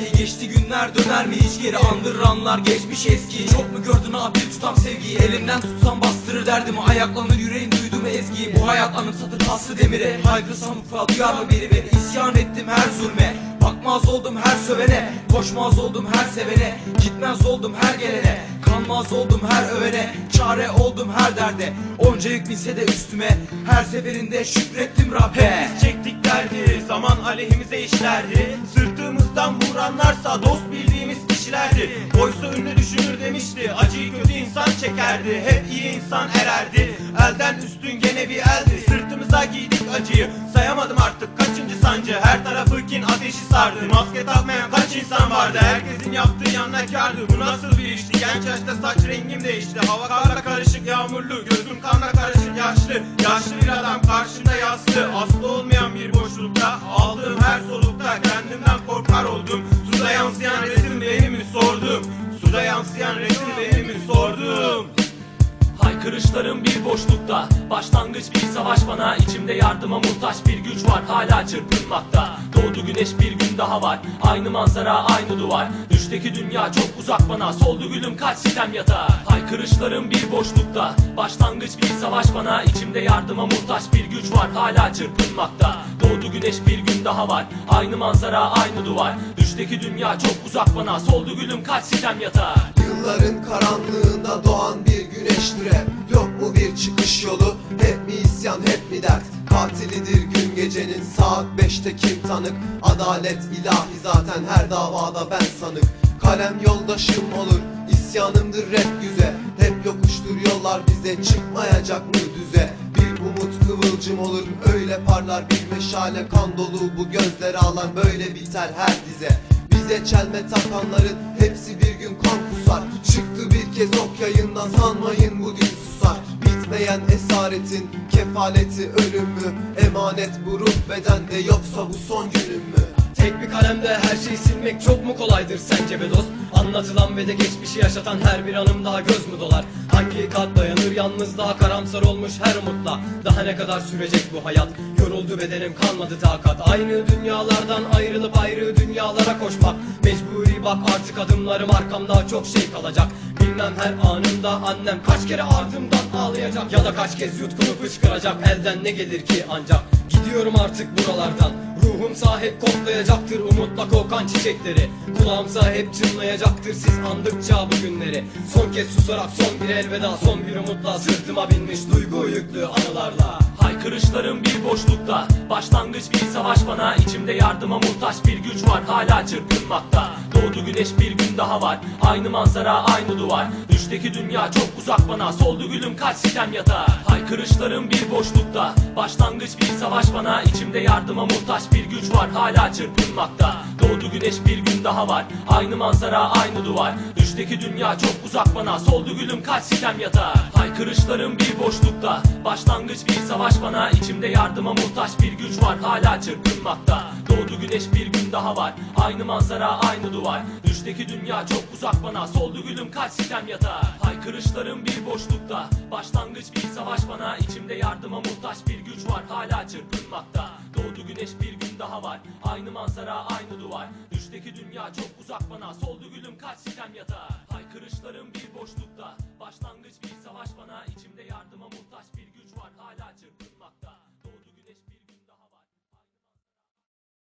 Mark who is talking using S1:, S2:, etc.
S1: şey geçti günler döner mi? Hiç geri Andıranlar geçmiş eski. Çok mu gördün abi? Tutam sevgiyi. Elimden tutsam bastırır derdimi. Ayaklanır yüreğim duydum ezgiyi Bu hayat anımsatır paslı demire. Haykırsam ufağa duyar mı biri beni? İsyan ettim her zulme. Bakmaz oldum her sövene. Koşmaz oldum her sevene. Gitmez oldum her gelene. Kanmaz oldum her övene. Çare oldum her derde. Onca yük binse de üstüme. Her seferinde şükrettim Rabbe.
S2: Biz çektik derdi. Zaman aleyhimize işlerdi Sırtımızdan vuranlarsa dost bildiğimiz kişilerdi. Oysa ünlü düşünür demişti acıyı kötü insan çekerdi. Hep iyi insan ererdi. Elden üstün gene bir eldi. Sırtımıza giydik acıyı sayamadım artık kaçıncı sancı. Her tarafı kin ateşi sardı. Maske takmayan kaç insan vardı? Herkesin yaptığı yanına kârdı bu nasıl bir işti? Genç yaşta saç rengim değişti. Hava karla karışık yağmurlu. Gözüm kanla karışık yaşlı. Yaşlı bir adam karşımda yaslı Aslı mi sordum.
S3: Haykırışlarım bir boşlukta. Başlangıç bir savaş bana. İçimde yardıma muhtaç bir güç var. Hala çırpınmakta. Doğdu güneş bir gün daha var. Aynı manzara aynı duvar. Düşteki dünya çok uzak bana. Soldu gülüm kaç sitem yatağa Haykırışlarım bir boşlukta. Başlangıç bir savaş bana. İçimde yardıma muhtaç bir güç var. Hala çırpınmakta Doğdu güneş bir gün daha var. Aynı manzara aynı duvar. Düşteki dünya çok uzak bana. Soldu gülüm kaç sitem yatağa
S4: Yılların karanlığında doğan bir güneştir hep Yok mu bir çıkış yolu? Hep mi isyan hep mi dert? Katilidir gün gecenin. Saat beşte kim tanık? Adalet ilahi zaten. Her davada ben sanık. Kalem yoldaşım olur. İsyanımdır rap yüze. Hep yokuştur yollar bize. Çıkmayacak mı düze umut kıvılcım olur. Öyle parlar bir meşale Kan dolu. Bu gözleri alan böyle biter her dize. Bize çelme takanların hepsi bir gün kan kusar. Çıktı bir kez ok yayından sanmayın bugün susar. Bitmeyen esaretin kefaleti ölüm mü? Emanet bu ruh bedende yoksa bu son günüm mü?
S5: Tek bir kalemde her şeyi silmek çok mu kolaydır sence be dost? Anlatılan ve de geçmişi yaşatan her bir anım daha göz mü dolar? Hangi kat dayanır yalnızlığa? Karamsar olmuş her umutla. Daha ne kadar sürecek bu hayat? Yoruldu bedenim kalmadı takat. Aynı dünyalardan ayrılıp ayrı dünyalara koşmak. Mecburi bak artık adımlarım arkamda. Çok şey kalacak. Bilmem her anımda annem kaç kere ardımdan ağlayacak. Ya da kaç kez yutkunup hıçkıracak elden ne gelir ki ancak Gidiyorum artık buralardan. Ruhum sahip koklayacaktır umutla kokan çiçekleri. Kulağımsa hep çınlayacaktır siz andıkça bu günleri. Son kez susarak son bir elveda son bir umutla Sırtıma binmiş duygu yüklü anılarla
S3: Haykırışlarım bir boşlukta. Başlangıç bir savaş bana içimde yardıma muhtaç bir güç var Hala çırpınmakta. Doğdu güneş bir gün daha var. Aynı manzara aynı duvar. Düşteki dünya çok uzak bana Soldu gülüm kaç sitem yatağa Haykırışlarım bir boşlukta. Başlangıç bir savaş bana içimde yardıma muhtaç bir güç var Hala çırpınmakta. Doğdu güneş bir gün daha var. Aynı manzara aynı duvar Düşteki dünya çok uzak bana. Soldu gülüm kaç sitem yatağa Haykırışlarım bir boşlukta. Başlangıç bir savaş bana. İçimde yardıma muhtaç bir güç var. Hala çırpınmakta. Doğdu güneş bir gün daha var. Aynı manzara aynı duvar. Düşteki dünya çok uzak bana. Soldu gülüm kaç sitem yatağa Haykırışlarım bir boşlukta. Başlangıç bir savaş bana. İçimde yardıma muhtaç bir güç var. Hala çırpınmakta Doğdu güneş bir gün daha var. Aynı manzara aynı duvar. Düşteki dünya çok uzak bana. Soldu gülüm kaç sitem yatağa Haykırışlarım bir boşlukta. Başlangıç